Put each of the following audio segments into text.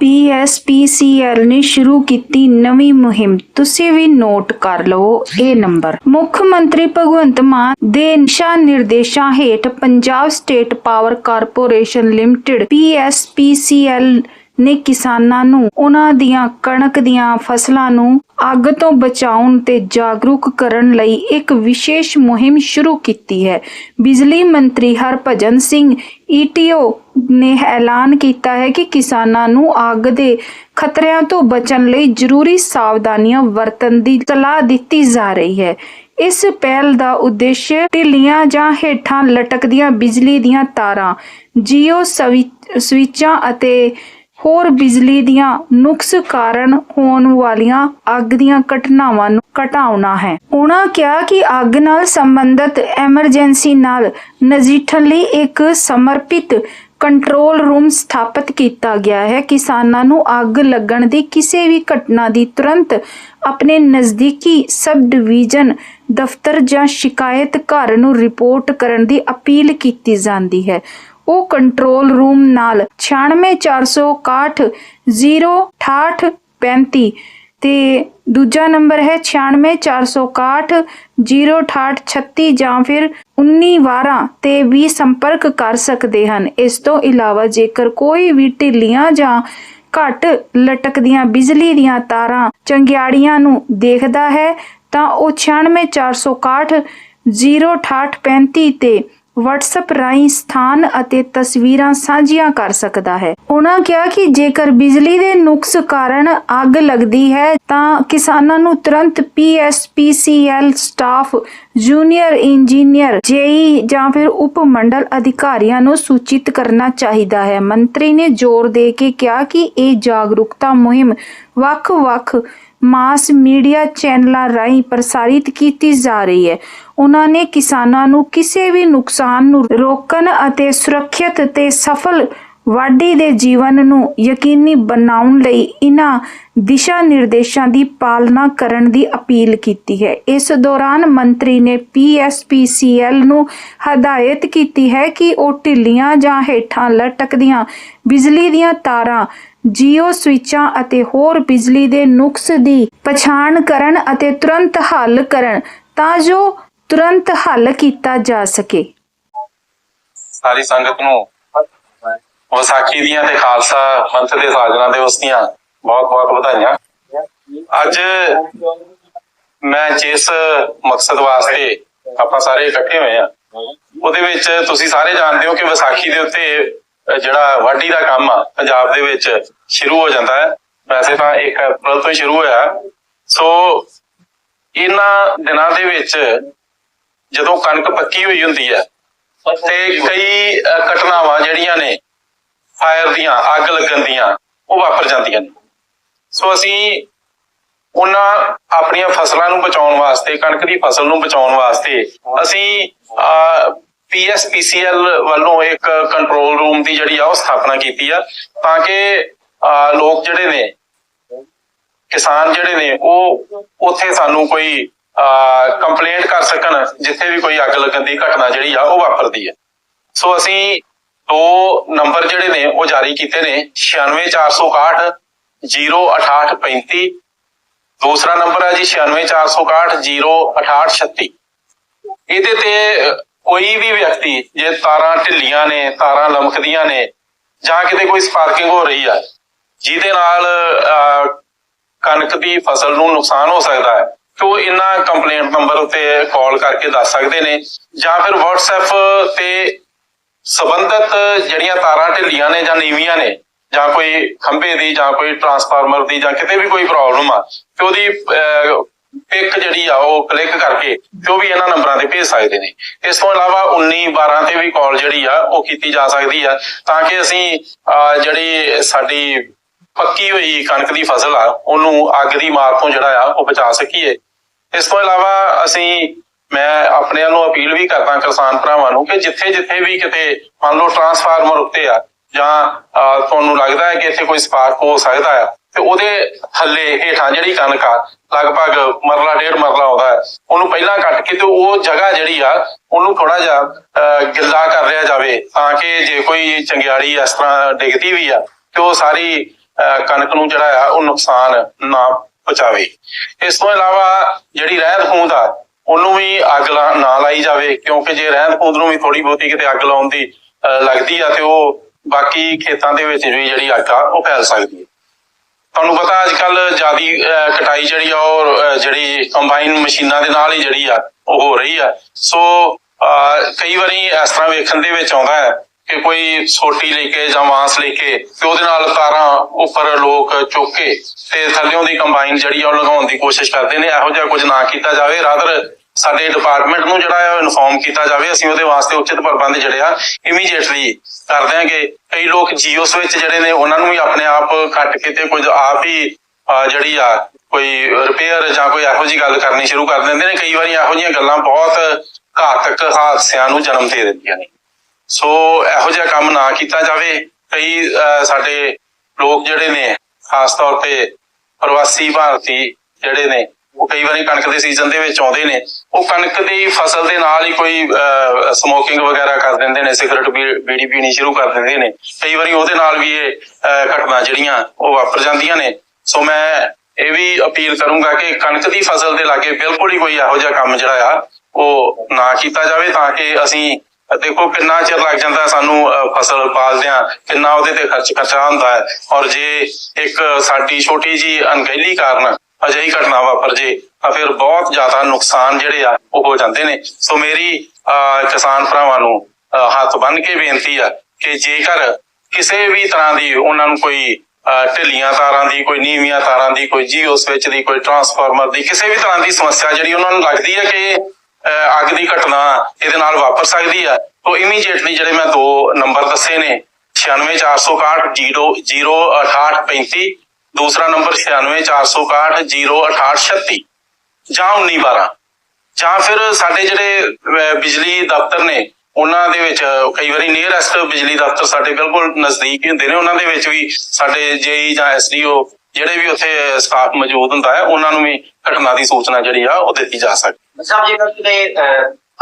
PSPCL ਨੇ ਸ਼ੁਰੂ ਕੀਤੀ ਨਵੀਂ ਮੁਹਿੰਮ। ਤੁਸੀਂ ਵੀ ਨੋਟ ਕਰ ਲਵੋ ਇਹ ਨੰਬਰ। ਮੁੱਖ ਮੰਤਰੀ ਭਗਵੰਤ ਮਾਨ ਦੇ ਨਿਸ਼ਾ ਨਿਰਦੇਸ਼ਾਂ ਹੇਠ Punjab state power corporation limited PSPCL ਨੇ ਕਿਸਾਨਾਂ ਨੂੰ ਉਹਨਾਂ ਦੀਆਂ ਕਣਕ ਦੀਆਂ ਫਸਲਾਂ ਨੂੰ ਅੱਗ ਤੋਂ ਬਚਾਉਣ ਤੇ ਜਾਗਰੂਕ ਕਰਨ ਲਈ ਇੱਕ ਵਿਸ਼ੇਸ਼ ਮੁਹਿੰਮ ਸ਼ੁਰੂ ਕੀਤੀ ਹੈ। ਬਿਜਲੀ ਮੰਤਰੀ ਹਰਭਜਨ ਸਿੰਘ ਈਟੀਓ ਨੇ ਐਲਾਨ ਕੀਤਾ ਹੈ ਕਿ ਕਿਸਾਨਾਂ ਨੂੰ ਅੱਗ ਦੇ ਖਤਰਿਆਂ ਤੋਂ ਬਚਣ ਲਈ ਜ਼ਰੂਰੀ ਸਾਵਧਾਨੀਆਂ ਵਰਤਣ ਦੀ ਸਲਾਹ ਦਿੱਤੀ ਜਾ ਰਹੀ ਹੈ। ਇਸ ਪਹਿਲ ਦਾ ਉਦੇਸ਼ ਢਿੱਲੀਆਂ ਜਾਂ ਹੇਠਾਂ ਲਟਕਦੀਆਂ ਬਿਜਲੀ ਦੀਆਂ ਤਾਰਾਂ, ਜੀਓ ਸਵਿ- ਸਵਿੱਚਾਂ ਅਤੇ ਹੋਰ ਬਿਜਲੀ ਦੀਆਂ ਨੁਕਸ ਕਾਰਨ ਹੋਣ ਵਾਲੀਆਂ ਅੱਗ ਦੀਆਂ ਘਟਨਾਵਾਂ ਨੂੰ ਘਟਾਉਣਾ ਹੈ। ਉਹਨਾਂ ਕਿਹਾ ਕਿ ਅੱਗ ਨਾਲ ਸੰਬੰਧਿਤ ਐਮਰਜੈਂਸੀ ਨਾਲ ਨਜਿੱਠਣ ਲਈ ਇੱਕ ਸਮਰਪਿਤ ਕੰਟਰੋਲ ਰੂਮ ਸਥਾਪਿਤ ਕੀਤਾ ਗਿਆ ਹੈ। ਕਿਸਾਨਾਂ ਨੂੰ ਅੱਗ ਲੱਗਣ ਦੀ ਕਿਸੇ ਵੀ ਘਟਨਾ ਦੀ ਤੁਰੰਤ ਆਪਣੇ ਨਜ਼ਦੀਕੀ ਸਬ ਡਿਵੀਜ਼ਨ ਦਫ਼ਤਰ ਜਾਂ ਸ਼ਿਕਾਇਤ ਘਰ ਨੂੰ ਰਿਪੋਰਟ ਕਰਨ ਦੀ ਅਪੀਲ ਕੀਤੀ ਜਾਂਦੀ ਹੈ। ਉਹ ਕੰਟਰੋਲ ਰੂਮ ਨਾਲ 96461 06835 ਤੇ ਦੂਜਾ ਨੰਬਰ ਹੈ 96461 06836 ਜਾਂ ਫਿਰ 19 12 ਤੇ ਵੀ ਸੰਪਰਕ ਕਰ ਸਕਦੇ ਹਨ। ਇਸ ਤੋਂ ਇਲਾਵਾ ਜੇਕਰ ਕੋਈ ਵੀ ਢਿੱਲੀਆਂ ਜਾਂ ਘੱਟ ਲਟਕਦੀਆਂ ਬਿਜਲੀ ਦੀਆਂ ਤਾਰਾਂ ਚੰਗਿਆੜੀਆਂ ਨੂੰ ਦੇਖਦਾ ਹੈ, ਤਾਂ ਉਹ 96461 06835 ਤੇ WhatsApp ਰਾਹੀਂ ਸਥਾਨ ਅਤੇ ਤਸਵੀਰਾਂ ਸਾਂਝੀਆਂ ਕਰ ਸਕਦਾ ਹੈ। ਉਹਨਾਂ ਕਿਹਾ ਕਿ ਜੇਕਰ ਬਿਜਲੀ ਦੇ ਨੁਕਸ ਕਾਰਨ ਅੱਗ ਲੱਗਦੀ ਹੈ, ਤਾਂ ਕਿਸਾਨਾਂ ਨੂੰ ਤੁਰੰਤ PSPCL staff junior engineer JE ਜਾਂ ਫਿਰ ਉਪ ਮੰਡਲ ਅਧਿਕਾਰੀਆਂ ਨੂੰ ਸੂਚਿਤ ਕਰਨਾ ਚਾਹੀਦਾ ਹੈ। ਮੰਤਰੀ ਨੇ ਜ਼ੋਰ ਦੇ ਕੇ ਕਿਹਾ ਕਿ ਇਹ ਜਾਗਰੂਕਤਾ ਮੁਹਿੰਮ ਵੱਖ-ਵੱਖ ਮਾਸ ਮੀਡੀਆ ਚੈਨਲਾਂ ਰਾਹੀਂ ਪ੍ਰਸਾਰਿਤ ਕੀਤੀ ਜਾ ਰਹੀ ਹੈ। ਉਹਨਾਂ ਨੇ ਕਿਸਾਨਾਂ ਨੂੰ ਕਿਸੇ ਵੀ ਨੁਕਸਾਨ ਨੂੰ ਰੋਕਣ ਅਤੇ ਸੁਰੱਖਿਅਤ ਤੇ ਸਫਲ ਵਾਢੀ ਦੇ ਜੀਵਨ ਨੂੰ ਯਕੀਨੀ ਬਣਾਉਣ ਲਈ ਇਹਨਾਂ ਦਿਸ਼ਾ ਨਿਰਦੇਸ਼ਾਂ ਦੀ ਪਾਲਣਾ ਕਰਨ ਦੀ ਅਪੀਲ ਕੀਤੀ ਹੈ। ਇਸ ਦੌਰਾਨ ਮੰਤਰੀ ਨੇ ਪੀਐਸਪੀਸੀਐਲ ਨੂੰ ਹਦਾਇਤ ਕੀਤੀ ਹੈ ਕਿ ਉਹ ਢਿੱਲੀਆਂ ਜਾਂ ਹੇਠਾਂ ਲਟਕਦੀਆਂ ਬਿਜਲੀ ਦੀਆਂ ਤਾਰਾਂ ਜੀਓ ਸਵਿੱਚਾਂ ਅਤੇ ਹੋਰ ਬਿਜਲੀ ਦੇ ਨੁਕਸ ਦੀ ਪਛਾਣ ਕਰਨ ਅਤੇ ਤੁਰੰਤ ਹੱਲ ਕਰਨ ਤਾਂ ਜੋ ਤੁਰੰਤ ਹੱਲ ਕੀਤਾ ਜਾ ਸਕੇ। ਸਾਰੀ ਸੰਗਤ ਨੂੰ ਵਿਸਾਖੀ ਦੀਆਂ ਤੇ ਖਾਲਸਾ ਪੰਥ ਦੇ ਸਾਜਣਾ ਦਿਵਸ ਦੀਆਂ ਬਹੁਤ ਬਹੁਤ ਵਧਾਈਆਂ। ਅੱਜ ਮੈਂ ਜਿਸ ਮਕਸਦ ਵਾਸਤੇ ਆਪਾਂ ਸਾਰੇ ਇਕੱਠੇ ਹੋਏ ਆ ਉਹਦੇ ਵਿੱਚ ਤੁਸੀਂ ਸਾਰੇ ਜਾਣਦੇ ਹੋ ਕਿ ਵਿਸਾਖੀ ਦੇ ਉੱਤੇ ਜਿਹੜਾ ਵਾਢੀ ਦਾ ਕੰਮ ਆ, ਪੰਜਾਬ ਦੇ ਵਿੱਚ ਸ਼ੁਰੂ ਹੋ ਜਾਂਦਾ ਹੈ। ਵੈਸੇ ਤਾਂ 1 ਅਪ੍ਰੈਲ ਤੋਂ ਸ਼ੁਰੂ ਹੋਇਆ। ਸੋ ਇਹਨਾਂ ਦਿਨਾਂ ਦੇ ਵਿੱਚ ਜਦੋਂ ਕਣਕ ਪੱਕੀ ਹੋਈ ਹੁੰਦੀ ਹੈ, ਤੇ ਕਈ ਘਟਨਾਵਾਂ ਜਿਹੜੀਆਂ ਨੇ, ਫਾਇਰ ਦੀਆਂ, ਅੱਗ ਲੱਗਣ ਦੀਆਂ, ਉਹ ਵਾਪਰ ਜਾਂਦੀਆਂ ਨੇ। ਸੋ ਅਸੀਂ ਉਹਨਾਂ ਆਪਣੀਆਂ ਫਸਲਾਂ ਨੂੰ ਬਚਾਉਣ ਵਾਸਤੇ, ਕਣਕ ਦੀ ਫਸਲ ਨੂੰ ਬਚਾਉਣ ਵਾਸਤੇ ਅਸੀਂ ਪੀਐਸਪੀਸੀਐਲ ਵੱਲੋਂ ਇੱਕ ਕੰਟਰੋਲ ਰੂਮ ਦੀ ਜਿਹੜੀ ਆ ਉਹ ਸਥਾਪਨਾ ਕੀਤੀ ਆ, ਤਾਂ ਕਿ ਲੋਕ ਜਿਹੜੇ ਨੇ, ਕਿਸਾਨ ਜਿਹੜੇ ਨੇ, ਉਹ ਉੱਥੇ ਸਾਨੂੰ ਕੋਈ ਕੰਪਲੇਂਟ ਕਰ ਸਕਣ, ਜਿੱਥੇ ਵੀ ਕੋਈ ਅੱਗ ਲੱਗਣ ਦੀ ਘਟਨਾ ਜਿਹੜੀ ਆ ਉਹ ਵਾਪਰਦੀ ਹੈ ਸੋ ਅਸੀਂ ਦੋ ਨੰਬਰ ਜਿਹੜੇ ਨੇ, ਉਹ ਜਾਰੀ ਕੀਤੇ ਨੇ 96461 06835 ਦੂਸਰਾ ਨੰਬਰ ਹੈ ਜੀ 96461 06836 ਇਹਦੇ ਤੇ ਕੋਈ ਵੀ ਵਿਅਕਤੀ ਜੇ ਤਾਰਾਂ ਢਿੱਲੀਆਂ ਨੇ, ਤਾਰਾਂ ਲਮਕਦੀਆਂ ਨੇ ਜਾਂ ਕਿਤੇ ਕੋਈ ਸਪਾਰਕਿੰਗ ਹੋ ਰਹੀ ਆ, ਜਿਹਦੇ ਨਾਲ ਕਣਕ ਦੀ ਫਸਲ ਨੂੰ ਨੁਕਸਾਨ ਹੋ ਸਕਦਾ ਹੈ, ਤੇ ਉਹ ਇਹਨਾਂ ਕੰਪਲੇਂਟ ਨੰਬਰ ਉੱਤੇ ਕਾਲ ਕਰਕੇ ਦੱਸ ਸਕਦੇ ਨੇ ਜਾਂ ਫਿਰ WhatsApp ਤੇ ਸਬੰਧਤ ਜਿਹੜੀਆਂ ਤਾਰਾਂ ਢਿੱਲੀਆਂ ਨੇ ਜਾਂ ਨੀਵੀਆਂ ਨੇ ਜਾਂ ਕੋਈ ਖੰਭੇ ਦੀ ਜਾਂ ਕੋਈ ਟਰਾਂਸਫਾਰਮਰ ਦੀ ਜਾਂ ਕਿਤੇ ਵੀ ਕੋਈ ਪ੍ਰੋਬਲਮ ਆ, ਤੇ ਉਹਦੀ ਪਿਕ ਜਿਹੜੀ ਆ ਉਹ ਕਲਿੱਕ ਕਰਕੇ ਤੇ ਵੀ ਇਹਨਾਂ ਨੰਬਰਾਂ ਤੇ ਭੇਜ ਸਕਦੇ ਨੇ। ਇਸ ਤੋਂ ਇਲਾਵਾ 19 12 ਤੇ ਵੀ ਕਾਲ ਜਿਹੜੀ ਆ ਉਹ ਕੀਤੀ ਜਾ ਸਕਦੀ ਆ, ਤਾਂ ਕਿ ਅਸੀਂ ਜਿਹੜੀ ਸਾਡੀ ਪੱਕੀ ਹੋਈ ਕਣਕ ਦੀ ਫਸਲ ਆ, ਉਹਨੂੰ ਅੱਗ ਦੀ ਮਾਰ ਤੋਂ ਜਿਹੜਾ ਆ ਉਹ ਬਚਾ ਸਕੀਏ। ਇਸ ਤੋਂ ਇਲਾਵਾ ਅਸੀਂ, ਮੈਂ ਆਪਣੇ ਨੂੰ ਅਪੀਲ ਵੀ ਕਰਦਾ ਕਿਸਾਨ ਭਰਾਵਾਂ ਨੂੰ ਕਿ ਜਿੱਥੇ ਜਿੱਥੇ ਵੀ ਕਿਤੇ ਮੰਨ ਲਓ ਟਰਾਂਸਫਾਰਮਰ ਉੱਤੇ ਆ, ਜਾਂ ਤੁਹਾਨੂੰ ਲੱਗਦਾ ਹੈ ਕਿ ਇੱਥੇ ਕੋਈ ਸਪਾਰਕ ਹੋ ਸਕਦਾ ਆ ਤੇ ਉਹਦੇ ਥੱਲੇ ਹੇਠਾਂ ਜਿਹੜੀ ਕਣਕ ਆ ਲਗਭਗ ਮਰਲਾ ਡੇਢ ਮਰਲਾ ਆਉਂਦਾ ਹੈ ਉਹਨੂੰ ਪਹਿਲਾਂ ਕੱਟ ਕੇ ਤੇ ਉਹ ਜਗ੍ਹਾ ਜਿਹੜੀ ਆ ਉਹਨੂੰ ਥੋੜਾ ਜਿਹਾ ਗਿੱਲਾ ਕਰ ਲਿਆ ਜਾਵੇ ਤਾਂ ਕਿ ਜੇ ਕੋਈ ਚੰਗਿਆੜੀ ਇਸ ਤਰ੍ਹਾਂ ਡਿੱਗਦੀ ਵੀ ਆ ਤੇ ਉਹ ਸਾਰੀ ਅਹ, ਕਣਕ ਨੂੰ ਜਿਹੜਾ ਆ ਉਹ ਨੁਕਸਾਨ ਨਾ ਪਹੁੰਚਾਵੇ। ਇਸ ਤੋਂ ਇਲਾਵਾ ਜਿਹੜੀ ਰਹਿੰਦ ਖੂੰਹਦ ਆ ਉਹਨੂੰ ਵੀ ਅੱਗ ਲਾ- ਨਾ ਲਾਈ ਜਾਵੇ ਕਿਉਂਕਿ ਜੇ ਰਹਿੰਦ ਖੂੰਹਦ ਨੂੰ ਵੀ ਥੋੜੀ ਬਹੁਤੀ ਕਿਤੇ ਅੱਗ ਲਾਉਣ ਦੀ ਅਹ, ਲੱਗਦੀ ਆ ਤੇ ਉਹ ਬਾਕੀ ਖੇਤਾਂ ਦੇ ਵਿੱਚ ਵੀ ਜਿਹੜੀ ਅੱਗ ਆ ਉਹ ਫੈਲ ਸਕਦੀ ਹੈ ਤੁਹਾਨੂੰ ਪਤਾ ਅੱਜ ਕੱਲ ਜਿਆਦੀ ਕਟਾਈ ਜਿਹੜੀ ਆ ਉਹ ਜਿਹੜੀ ਕੰਬਾਈਨ ਮਸ਼ੀਨਾਂ ਦੇ ਨਾਲ ਹੀ ਜਿਹੜੀ ਆ, ਉਹ ਹੋ ਰਹੀ ਆ। ਸੋ ਕਈ ਵਾਰੀ ਇਸ ਤਰ੍ਹਾਂ ਵੇਖਣ ਦੇ ਵਿੱਚ ਆਉਂਦਾ ਹੈ ਕਿ ਕੋਈ ਸੋਟੀ ਲੈ ਕੇ ਜਾਂ ਵਾਂਸ ਲੈ ਕੇ ਤੇ ਉਹਦੇ ਨਾਲ ਤਾਰਾਂ ਉੱਪਰ ਲੋਕ ਚੁੱਕ ਕੇ ਤੇ ਥੱਲਿਓਂ ਦੀ ਕੰਬਾਈਨ ਜਿਹੜੀ ਆ ਉਹ ਲਗਾਉਣ ਦੀ ਕੋਸ਼ਿਸ਼ ਕਰਦੇ ਨੇ। ਇਹੋ ਜਿਹਾ ਕੁਝ ਨਾ ਕੀਤਾ ਜਾਵੇ। ਰਾਦਰ ਸਾਡੇ ਡਿਪਾਰਟਮੈਂਟ ਨੂੰ ਜਿਹੜਾ ਹੈ ਇਨਫੋਰਮ ਕੀਤਾ ਜਾਵੇ। ਅਸੀਂ ਉਹਦੇ ਵਾਸਤੇ ਉਚਿਤ ਪ੍ਰਬੰਧ ਜਿਹੜੇ ਆ ਇਮੀਡੀਏਟਲੀ ਕਰ ਦਿਆਂਗੇ ਕਈ ਲੋਕ ਜੀਓਸ ਵਿੱਚ ਜਿਹੜੇ ਨੇ, ਉਹਨਾਂ ਨੂੰ ਵੀ ਆਪਣੇ ਆਪ ਕੁਝ ਆਪ ਹੀ ਜਿਹੜੀ ਆ, ਕੋਈ ਰਿਪੇਅਰ ਜਾਂ ਕੋਈ ਇਹੋ ਜੀ ਗੱਲ ਕਰਨੀ ਸ਼ੁਰੂ ਕਰ ਦਿੰਦੇ ਨੇ। ਕਈ ਵਾਰੀ ਇਹੋ ਜਿਹੀਆਂ ਗੱਲਾਂ ਬਹੁਤ ਘਾਤਕ ਹਾਦਸਿਆਂ ਨੂੰ ਜਨਮ ਦੇ ਦਿੰਦੀਆਂ ਨੇ। ਸੋ ਇਹੋ ਜਿਹਾ ਕੰਮ ਨਾ ਕੀਤਾ ਜਾਵੇ। ਕਈ ਸਾਡੇ ਲੋਕ ਜਿਹੜੇ ਨੇ, ਖਾਸ ਤੌਰ ਤੇ ਪ੍ਰਵਾਸੀ ਭਾਰਤੀ ਜਿਹੜੇ ਨੇ ਉਹ ਕਈ ਵਾਰੀ ਕਣਕ ਦੇ ਸੀਜ਼ਨ ਦੇ ਵਿੱਚ ਆਉਂਦੇ ਨੇ, ਉਹ ਕਣਕ ਦੀ ਫਸਲ ਦੇ ਨਾਲ ਹੀ ਕੋਈ ਸਮੋਕਿੰਗ ਵਗੈਰਾ ਕਰ ਦਿੰਦੇ ਨੇ, ਸਿਗਰਟ ਬੀੜੀ ਪੀਣੀ ਸ਼ੁਰੂ ਕਰ ਦਿੰਦੇ ਨੇ। ਕਈ ਵਾਰੀ ਉਹਦੇ ਨਾਲ ਵੀ ਇਹ ਘਟਨਾ ਜਿਹੜੀਆਂ ਉਹ ਵਾਪਰ ਜਾਂਦੀਆਂ ਨੇ। ਸੋ ਮੈਂ ਇਹ ਵੀ ਅਪੀਲ ਕਰੂੰਗਾ ਕਿ ਕਣਕ ਦੀ ਫਸਲ ਦੇ ਲਾਗੇ ਬਿਲਕੁਲ ਹੀ ਕੋਈ ਇਹੋ ਜਿਹਾ ਕੰਮ ਜਿਹੜਾ ਆ, ਉਹ ਨਾ ਕੀਤਾ ਜਾਵੇ ਤਾਂ ਕਿ ਅਸੀਂ, ਦੇਖੋ ਕਿੰਨਾ ਚਿਰ ਲੱਗ ਜਾਂਦਾ ਸਾਨੂੰ ਫਸਲ ਪਾਲਦਿਆਂ, ਕਿੰਨਾ ਉਹਦੇ ਤੇ ਖਰਚ ਖਰਚਾ ਹੁੰਦਾ ਹੈ। ਔਰ ਜੇ ਇੱਕ ਸਾਡੀ ਛੋਟੀ ਜੀ ਅਣਗਹਿਲੀ ਕਾਰਨ ਅਜਿਹੀ ਘਟਨਾ ਵਾਪਰ ਜੇ, ਤਾਂ ਫਿਰ ਬਹੁਤ ਜ਼ਿਆਦਾ ਨੁਕਸਾਨ ਜਿਹੜੇ ਆ, ਉਹ ਹੋ ਜਾਂਦੇ ਨੇ। ਸੋ ਮੇਰੀ ਕਿਸਾਨ ਭਰਾਵਾਂ ਨੂੰ ਹੱਥ ਬੰਨ ਕੇ ਬੇਨਤੀ ਆ ਕਿ ਜੇਕਰ ਕਿਸੇ ਵੀ ਤਰ੍ਹਾਂ ਦੀ ਉਹਨਾਂ ਨੂੰ ਕੋਈ ਢਿੱਲੀਆਂ ਤਾਰਾਂ ਦੀ, ਕੋਈ ਨੀਵੀਆਂ ਤਾਰਾਂ ਦੀ, ਕੋਈ ਜੀਓ ਸਵਿਚ ਦੀ, ਕੋਈ ਟਰਾਂਸਫਾਰਮਰ ਦੀ, ਕਿਸੇ ਵੀ ਤਰ੍ਹਾਂ ਦੀ ਸਮੱਸਿਆ ਜਿਹੜੀ ਉਹਨਾਂ ਨੂੰ ਲੱਗਦੀ ਹੈ ਕਿ ਅੱਗ ਦੀ ਘਟਨਾ ਇਹਦੇ ਨਾਲ ਵਾਪਰ ਸਕਦੀ ਆ ਤਾਂ ਇਮੀਡੀਏਟਲੀ ਜਿਹੜੇ ਮੈਂ ਦੋ ਨੰਬਰ ਦੱਸੇ ਨੇ 96461 06835 ਦੂਸਰਾ ਨੰਬਰ 96461 ਜਾਂ 1912 ਜਾਂ ਫਿਰ ਸਾਡੇ ਜਿਹੜੇ ਬਿਜਲੀ ਦਫ਼ਤਰ ਨੇ ਉਹਨਾਂ ਦੇ ਵਿੱਚ ਕਈ ਵਾਰੀ ਨੀਅਰੈਸਟ ਬਿਜਲੀ ਦਫ਼ਤਰ ਸਾਡੇ ਬਿਲਕੁਲ ਨਜ਼ਦੀਕ ਹੀ ਹੁੰਦੇ ਨੇ। ਉਹਨਾਂ ਦੇ ਵਿੱਚ ਵੀ ਸਾਡੇ ਜੇਈ ਜਾਂ ਐਸਡੀਓ ਜਿਹੜੇ ਵੀ ਉੱਥੇ ਸਟਾਫ ਮੌਜੂਦ ਹੁੰਦਾ ਹੈ ਉਹਨਾਂ ਨੂੰ ਵੀ ਘਟਨਾ ਦੀ ਸੂਚਨਾ ਜਿਹੜੀ ਆ ਉਹ ਦਿੱਤੀ ਜਾ ਸਕਦੀ। ਸਾਹਿਬ ਜੇਕਰ ਕਿਤੇ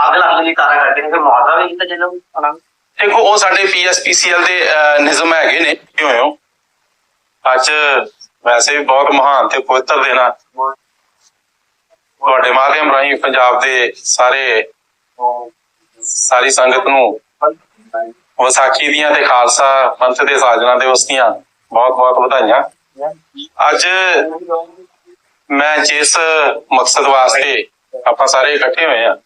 ਅੱਗ ਲੱਗਣ ਦੀ ਤਾਰਾ ਕਰਦੇ ਨੇ ਫਿਰ ਮੁਆਵਜ਼ਾ ਵੀ ਦਿੱਤਾ ਜਾਂਦਾ ਉਹਨਾਂ ਨੂੰ? ਦੇਖੋ ਉਹ ਸਾਡੇ ਪੀਐਸਪੀਸੀਐਲ ਦੇ ਨਿਯਮ ਹੈਗੇ ਨੇ। ਕਿਉਂ? ਹੋ ਅੱਜ ਵੈਸੇ ਵੀ ਬਹੁਤ ਮਹਾਨ ਤੇ ਪਵਿੱਤਰ ਦਿਨ ਆ। ਤੁਹਾਡੇ ਮਾਧਿਅਮ ਰਾਹੀਂ ਪੰਜਾਬ ਦੇ ਸਾਰੇ, ਸਾਰੀ ਸੰਗਤ ਨੂੰ ਵਿਸਾਖੀ ਦੀਆਂ ਤੇ ਖਾਲਸਾ ਪੰਥ ਦੇ ਸਾਜਣਾ ਦਿਵਸ ਦੀਆਂ ਬਹੁਤ ਬਹੁਤ ਵਧਾਈਆਂ। ਅੱਜ ਮੈਂ ਜਿਸ ਮਕਸਦ ਵਾਸਤੇ ਆਪਾਂ ਸਾਰੇ ਇਕੱਠੇ ਹੋਏ ਆ,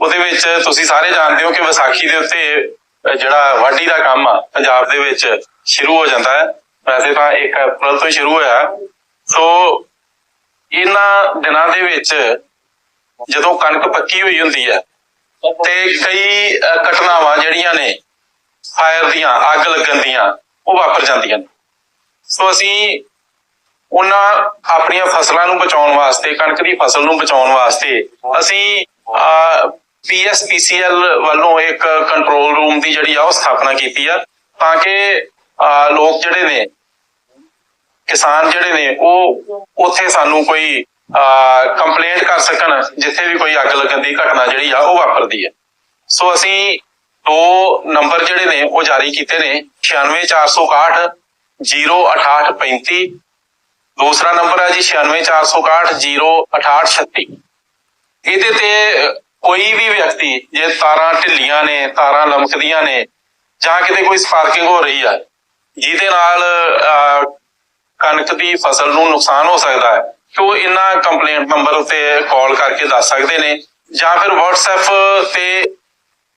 ਉਹਦੇ ਵਿੱਚ ਤੁਸੀਂ ਸਾਰੇ ਜਾਣਦੇ ਹੋ ਕਿ ਵਿਸਾਖੀ ਦੇ ਉੱਤੇ ਜਿਹੜਾ ਵਾਢੀ ਦਾ ਕੰਮ ਆ, ਪੰਜਾਬ ਦੇ ਵਿੱਚ ਸ਼ੁਰੂ ਹੋ ਜਾਂਦਾ ਹੈ। ਵੈਸੇ ਤਾਂ 1 ਅਪ੍ਰੈਲ ਤੋਂ ਹੀ ਸ਼ੁਰੂ ਹੋਇਆ। ਸੋ ਇਹਨਾਂ ਦਿਨਾਂ ਦੇ ਵਿੱਚ ਜਦੋਂ ਕਣਕ ਪੱਕੀ ਹੋਈ ਹੁੰਦੀ ਹੈ, ਤੇ ਕਈ ਘਟਨਾਵਾਂ ਜਿਹੜੀਆਂ ਨੇ ਫਾਇਰ ਦੀਆਂ, ਅੱਗ ਲੱਗਣ ਦੀਆਂ, ਉਹ ਵਾਪਰ ਜਾਂਦੀਆਂ ਨੇ। ਸੋ ਅਸੀਂ ਉਹਨਾਂ ਆਪਣੀਆਂ ਫਸਲਾਂ ਨੂੰ ਬਚਾਉਣ ਵਾਸਤੇ, ਕਣਕ ਦੀ ਫਸਲ ਨੂੰ ਬਚਾਉਣ ਵਾਸਤੇ, ਅਸੀਂ ਪੀਐਸਪੀਸੀਐਲ ਵੱਲੋਂ ਇੱਕ ਕੰਟਰੋਲ ਰੂਮ ਦੀ ਜਿਹੜੀ ਆ, ਉਹ ਸਥਾਪਨਾ ਕੀਤੀ ਆ, ਤਾਂ ਕਿ ਲੋਕ ਜਿਹੜੇ ਨੇ ਕਿਸਾਨ ਜਿਹੜੇ ਨੇ, ਉਹ ਉੱਥੇ ਸਾਨੂੰ ਕੋਈ ਕੰਪਲੇਂਟ ਕਰ ਸਕਣ, ਜਿੱਥੇ ਵੀ ਕੋਈ ਅੱਗ ਲੱਗਣ ਦੀ ਘਟਨਾ ਜਿਹੜੀ ਆ, ਉਹ ਵਾਪਰਦੀ ਹੈ। ਸੋ ਅਸੀਂ ਦੋ ਨੰਬਰ ਜਿਹੜੇ ਨੇ, ਉਹ ਜਾਰੀ ਕੀਤੇ ਨੇ। 96461 06835 ਦੂਸਰਾ ਨੰਬਰ ਹੈ ਜੀ 96461 06836 ਇਹਦੇ ਤੇ ਕੋਈ ਵੀ ਵਿਅਕਤੀ, ਜੇ ਤਾਰਾਂ ਢਿੱਲੀਆਂ ਨੇ, ਤਾਰਾਂ ਲਮਕਦੀਆਂ ਨੇ, ਜਾਂ ਕਿਤੇ ਕੋਈ ਸਪਾਰਕਿੰਗ ਹੋ ਰਹੀ ਆ, ਜਿਹਦੇ ਨਾਲ ਕਣਕ ਦੀ ਫਸਲ ਨੂੰ ਨੁਕਸਾਨ ਹੋ ਸਕਦਾ ਹੈ। ਤੇ ਉਹ ਇਹਨਾਂ ਕੰਪਲੇਂਟ ਨੰਬਰ ਉੱਤੇ ਕਾਲ ਕਰਕੇ ਦੱਸ ਸਕਦੇ ਨੇ ਜਾਂ ਫਿਰ WhatsApp ਤੇ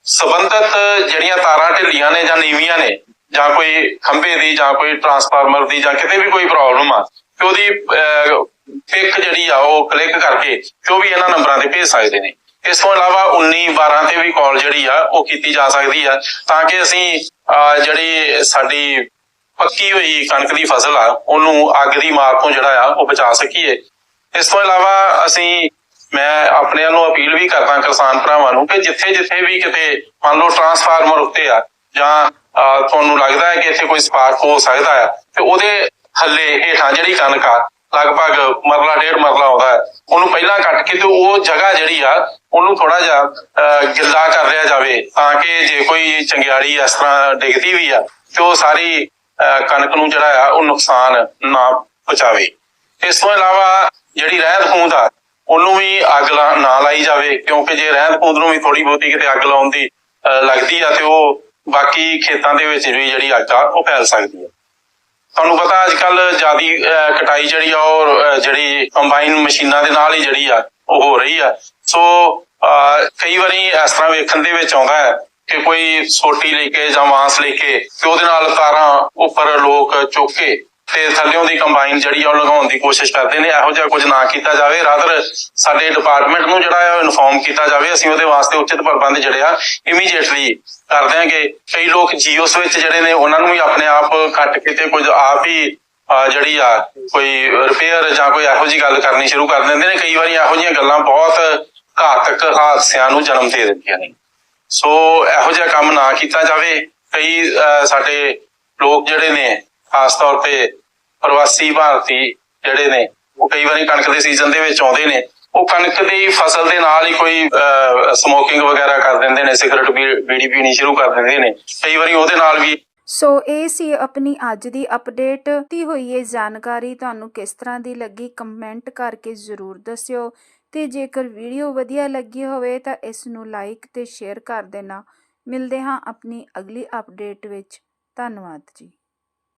ਸਬੰਧਤ ਜਿਹੜੀਆਂ ਤਾਰਾਂ ਢਿੱਲੀਆਂ ਨੇ ਜਾਂ ਨੀਵੀਆਂ ਨੇ ਜਾਂ ਕੋਈ ਖੰਭੇ ਦੀ ਜਾਂ ਕੋਈ ਟਰਾਂਸਫਾਰਮਰ ਦੀ ਜਾਂ ਕਿਤੇ ਵੀ ਕੋਈ ਪ੍ਰੋਬਲਮ ਆ ਤੇ ਉਹਦੀ ਪਿਕ ਜਿਹੜੀ ਆ ਉਹ ਕਲਿੱਕ ਕਰਕੇ ਜੋ ਵੀ ਇਹਨਾਂ ਨੰਬਰਾਂ ਤੇ ਭੇਜ ਸਕਦੇ ਨੇ। ਇਸ ਤੋਂ ਇਲਾਵਾ 19 12 ਤੇ ਵੀ ਕਾਲ ਜਿਹੜੀ ਆ ਉਹ ਕੀਤੀ ਜਾ ਸਕਦੀ ਆ ਤਾਂ ਕਿ ਅਸੀਂ ਅਹ, ਜਿਹੜੀ ਸਾਡੀ ਪੱਕੀ ਹੋਈ ਕਣਕ ਦੀ ਫਸਲ ਆ, ਉਹਨੂੰ ਅੱਗ ਦੀ ਮਾਰ ਤੋਂ ਜਿਹੜਾ ਆ, ਉਹ ਬਚਾ ਸਕੀਏ। ਇਸ ਤੋਂ ਇਲਾਵਾ ਅਸੀਂ, ਮੈਂ ਆਪਣੇ ਨੂੰ ਅਪੀਲ ਵੀ ਕਰਦਾ ਕਿਸਾਨ ਭਰਾਵਾਂ ਨੂੰ ਕਿ ਜਿੱਥੇ ਜਿੱਥੇ ਵੀ ਕਿਤੇ ਮੰਨ ਲਓ ਟਰਾਂਸਫਾਰਮਰ ਉੱਤੇ ਆ, ਜਾਂ ਤੁਹਾਨੂੰ ਲੱਗਦਾ ਹੈ ਕਿ ਇੱਥੇ ਕੋਈ ਸਪਾਰਕ ਹੋ ਸਕਦਾ ਹੈ ਤੇ ਉਹਦੇ ਥੱਲੇ ਹੇਠਾਂ ਜਿਹੜੀ ਕਣਕ ਆ, ਲਗਭਗ ਮਰਲਾ ਡੇਢ ਮਰਲਾ ਆਉਂਦਾ ਹੈ, ਉਹਨੂੰ ਪਹਿਲਾਂ ਕੱਟ ਕੇ ਤੇ ਉਹ ਜਗ੍ਹਾ ਜਿਹੜੀ ਆ, ਉਹਨੂੰ ਥੋੜਾ ਜਿਹਾ ਗਿੱਲਾ ਕਰ ਲਿਆ ਜਾਵੇ, ਤਾਂ ਕਿ ਜੇ ਕੋਈ ਚੰਗਿਆੜੀ ਇਸ ਤਰ੍ਹਾਂ ਡਿੱਗਦੀ ਵੀ ਆ, ਤੇ ਉਹ ਸਾਰੀ ਕਣਕ ਨੂੰ ਜਿਹੜਾ ਆ ਉਹ ਨੁਕਸਾਨ ਨਾ ਪਹੁੰਚਾਵੇ। ਇਸ ਤੋਂ ਇਲਾਵਾ ਜਿਹੜੀ ਰਹਿੰਦ ਖੂੰਹਦ ਆ ਉਹਨੂੰ ਵੀ ਅੱਗ ਲਾ- ਨਾ ਲਾਈ ਜਾਵੇ ਕਿਉਂਕਿ ਜੇ ਰਹਿੰਦ ਖੂੰਹਦ ਨੂੰ ਵੀ ਥੋੜੀ ਬਹੁਤੀ ਕਿਤੇ ਅੱਗ ਲਾਉਣ ਦੀ ਲੱਗਦੀ ਆ ਤੇ ਉਹ ਬਾਕੀ ਖੇਤਾਂ ਦੇ ਵਿੱਚ ਵੀ ਜਿਹੜੀ ਅੱਗ ਆ ਉਹ ਫੈਲ ਸਕਦੀ ਆ। ਤੁਹਾਨੂੰ ਪਤਾ ਅੱਜ ਕੱਲ ਜਿਆਦੀ ਕਟਾਈ ਜਿਹੜੀ ਆ ਉਹ ਜਿਹੜੀ ਕੰਬਾਈਨ ਮਸ਼ੀਨਾਂ ਦੇ ਨਾਲ ਹੀ ਜਿਹੜੀ ਆ ਉਹ ਹੋ ਰਹੀ ਆ। ਸੋ ਅਹ, ਕਈ ਵਾਰੀ ਇਸ ਤਰ੍ਹਾਂ ਵੇਖਣ ਦੇ ਵਿੱਚ ਆਉਂਦਾ ਹੈ ਕਿ ਕੋਈ ਸੋਟੀ ਲੈ ਕੇ ਜਾਂ ਵਾਂਸ ਲੈ ਕੇ ਤੇ ਉਹਦੇ ਨਾਲ ਤਾਰਾਂ ਉੱਪਰ ਲੋਕ ਚੁੱਕ ਕੇ ਤੇ ਥੱਲਿਓਂ ਦੀ ਕੰਬਾਈਨ ਜਿਹੜੀ ਆ ਉਹ ਲਗਾਉਣ ਦੀ ਕੋਸ਼ਿਸ਼ ਕਰਦੇ ਨੇ। ਇਹੋ ਜਿਹਾ ਕੁਝ ਨਾ ਕੀਤਾ ਜਾਵੇ। ਰਾਦਰ ਸਾਡੇ ਡਿਪਾਰਟਮੈਂਟ ਨੂੰ ਜਿਹੜਾ ਹੈ ਉਹ ਇਨਫੋਰਮ ਕੀਤਾ ਜਾਵੇ। ਅਸੀਂ ਉਹਦੇ ਵਾਸਤੇ ਉਚਿਤ ਪ੍ਰਬੰਧ ਜਿਹੜੇ ਆ ਇਮੀਡੀਏਟਲੀ ਕਰ ਦਿਆਂਗੇ। ਕਈ ਲੋਕ ਜੀਓਸ ਵਿੱਚ ਜਿਹੜੇ ਨੇ, ਉਹਨਾਂ ਨੂੰ ਵੀ ਆਪਣੇ ਆਪ ਕੱਟ ਕੇ ਤੇ ਕੁਝ ਆਪ ਹੀ ਜਿਹੜੀ ਆ ਕੋਈ ਰਿਪੇਅਰ ਜਾਂ ਕੋਈ ਇਹੋ ਜੀ ਗੱਲ ਕਰਨੀ ਸ਼ੁਰੂ ਕਰ ਦਿੰਦੇ ਨੇ। ਕਈ ਵਾਰੀ ਇਹੋ ਜਿਹੀਆਂ ਗੱਲਾਂ ਬਹੁਤ ਘਾਤਕ ਹਾਦਸਿਆਂ ਨੂੰ ਜਨਮ ਦੇ ਦਿੰਦੀਆਂ ਨੇ। ਸੋ ਇਹੋ ਜਿਹਾ ਕੰਮ ਨਾ ਕੀਤਾ ਜਾਵੇ। ਕਈ ਸਾਡੇ ਲੋਕ ਜਿਹੜੇ ਨੇ, ਖਾਸ ਤੌਰ ਤੇ ਪ੍ਰਵਾਸੀ ਭਾਰਤੀ ਜਿਹੜੇ ਨੇ, ਉਹ ਕਈ ਵਾਰੀ ਕਣਕ ਦੇ ਸੀਜ਼ਨ ਦੇ ਵਿੱਚ ਆਉਂਦੇ ਨੇ। ਉਹ ਕਣਕ ਦੀ ਫਸਲ ਦੇ ਨਾਲ ਹੀ ਕੋਈ ਸਮੋਕਿੰਗ ਵਗੈਰਾ ਕਰ ਦਿੰਦੇ ਨੇ, ਸਿਗਰਟ ਬੀੜੀ ਪੀਣੀ ਸ਼ੁਰੂ ਕਰ ਦਿੰਦੇ ਨੇ। ਕਈ ਵਾਰੀ ਉਹਦੇ ਨਾਲ ਵੀ ਸੋ ਇਹ ਸੀ ਆਪਣੀ ਅੱਜ ਦੀ ਅਪਡੇਟ ਤੀ ਹੋਈ ਇਹ ਜਾਣਕਾਰੀ। ਤੁਹਾਨੂੰ ਕਿਸ ਤਰ੍ਹਾਂ ਦੀ ਲੱਗੀ? ਕਮੈਂਟ ਕਰਕੇ ਜ਼ਰੂਰ ਦੱਸਿਓ। ਤੇ ਜੇਕਰ ਵੀਡੀਓ ਵਧੀਆ ਲੱਗੀ ਹੋਵੇ ਤਾਂ ਇਸ ਨੂੰ ਲਾਈਕ ਤੇ ਸ਼ੇਅਰ ਕਰ ਦੇਣਾ। ਮਿਲਦੇ ਹਾਂ ਆਪਣੀ ਅਗਲੀ ਅਪਡੇਟ ਵਿੱਚ। ਧੰਨਵਾਦ ਜੀ।